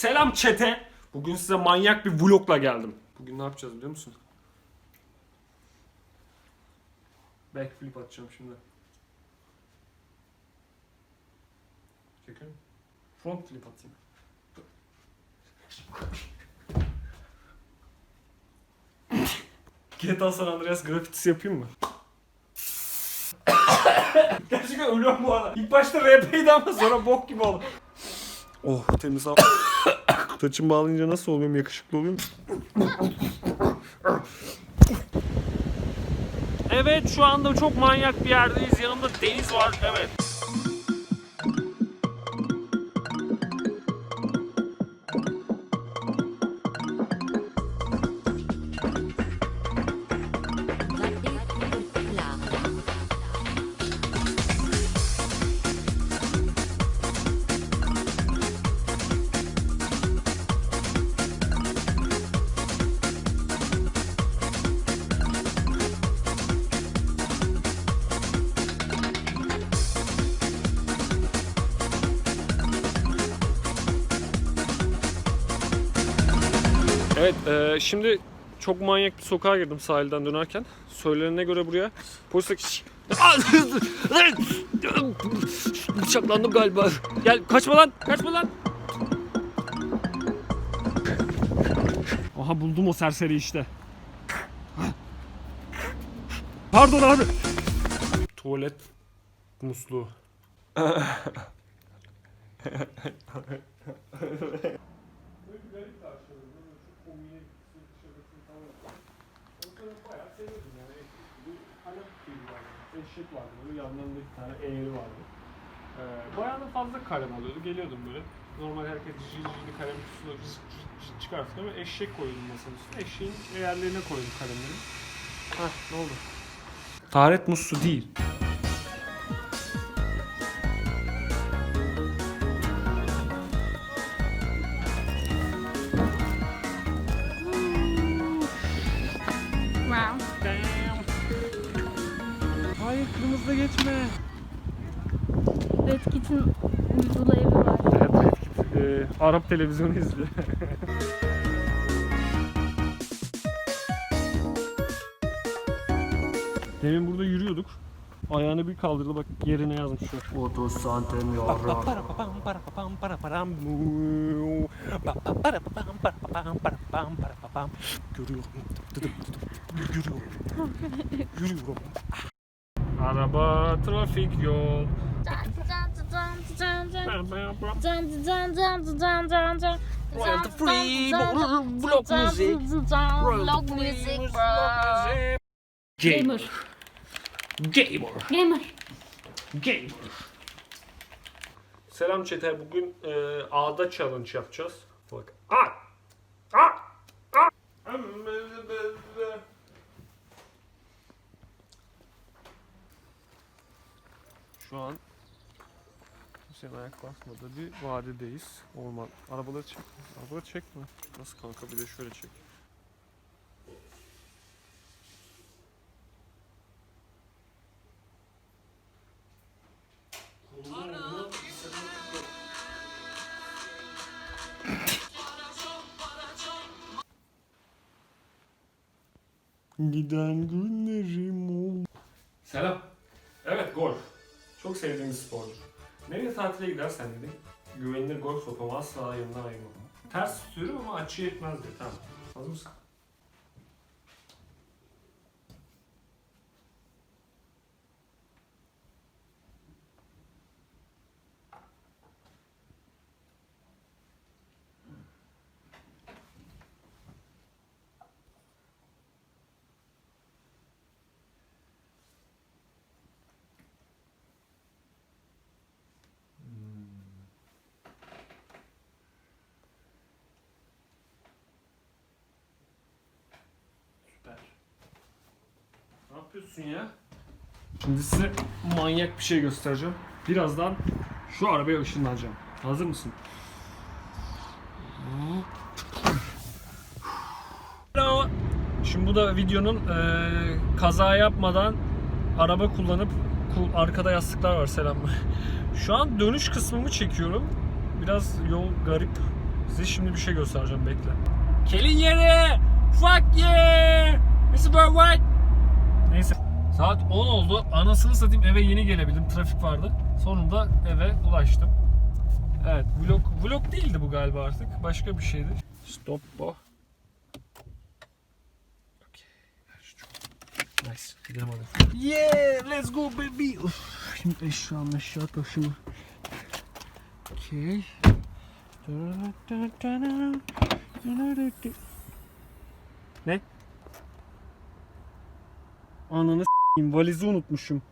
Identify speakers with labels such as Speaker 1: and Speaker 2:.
Speaker 1: Selam çete. Bugün size manyak bir vlogla geldim. Bugün ne yapacağız biliyor musun? Backflip atacağım şimdi. Çekiyor musun? Front flip atayım. GTA San Andreas grafitisi yapayım mı? Gerçekten ölüyorum bu arada. İlk başta RP'ydi ama sonra bok gibi oldu. Oh temiz hava. Saçımı bağlayınca nasıl oluyorum? Yakışıklı oluyor Evet şu anda çok manyak bir yerdeyiz. Yanımda Deniz var. Evet. Evet e, şimdi çok manyak bir sokağa girdim sahilden dönerken. Söylenene göre buraya polis! Bıçaklandım galiba. Gel kaçma lan kaçma lan. Aha buldum o serseri işte. Pardon abi. Tuvalet musluğu. Eşek vardı böyle yanlarında bir tane eğri vardı. Ee, bayağı da fazla kalem oluyordu. Geliyordum böyle. Normal herkes cicili cicili kalem kutusuna çıkartıyor ama eşek koydum masanın üstüne. Eşeğin eğerlerine koydum kalemleri. Hah ne oldu? Taharet muslu değil.
Speaker 2: Wow.
Speaker 1: Damn. Hayır kırmızıda geçme.
Speaker 2: Red Kit'in uydulu evi var.
Speaker 1: Evet, Redkit, e, Arap televizyonu izliyor. Demin burada yürüyorduk. Ayağını bir kaldırdı bak yerine yazmış şu. 30 santim yavrum. Görüyorum. Görüyorum. Yürüyorum. Araba, trafik yol.
Speaker 2: Royalty free, vlog music. Vlog music, bro. Gamer.
Speaker 1: Gamer.
Speaker 2: Gamer.
Speaker 1: Gamer. Selam çete. Bugün e, A'da challenge yapacağız. Bak. A! A! A! Şu an kimsenin ayak basmadığı bir vadideyiz. Orman. Arabaları çek. Arabaları çekme. Nasıl kanka bir de şöyle çek. Giden günlerim oldu. Selam. Evet golf. Çok sevdiğim bir spordur. Nereye tatile gidersen gidin. Güvenilir golf sopamı asla yanımdan ayırmam. Ters tutuyorum ama açı yetmez diye. Tamam. Hazır mısın? Yapıyorsun ya? Şimdi size manyak bir şey göstereceğim. Birazdan şu arabaya ışınlanacağım. Hazır mısın? Şimdi bu da videonun eee, kaza yapmadan araba kullanıp ku- arkada yastıklar var selam. Şu an dönüş kısmımı çekiyorum. Biraz yol garip. Size şimdi bir şey göstereceğim bekle. Kelin yeri! Fuck yeah! Mr. White! Saat 10 oldu. Anasını satayım eve yeni gelebildim. Trafik vardı. Sonunda eve ulaştım. Evet vlog, vlog değildi bu galiba artık. Başka bir şeydi. Stop bu. Okay. Nice. Gidelim hadi. Yeah! Let's go baby! Uf, şimdi eşya meşya taşıma. Okay. Ne? Ananı valizi unutmuşum.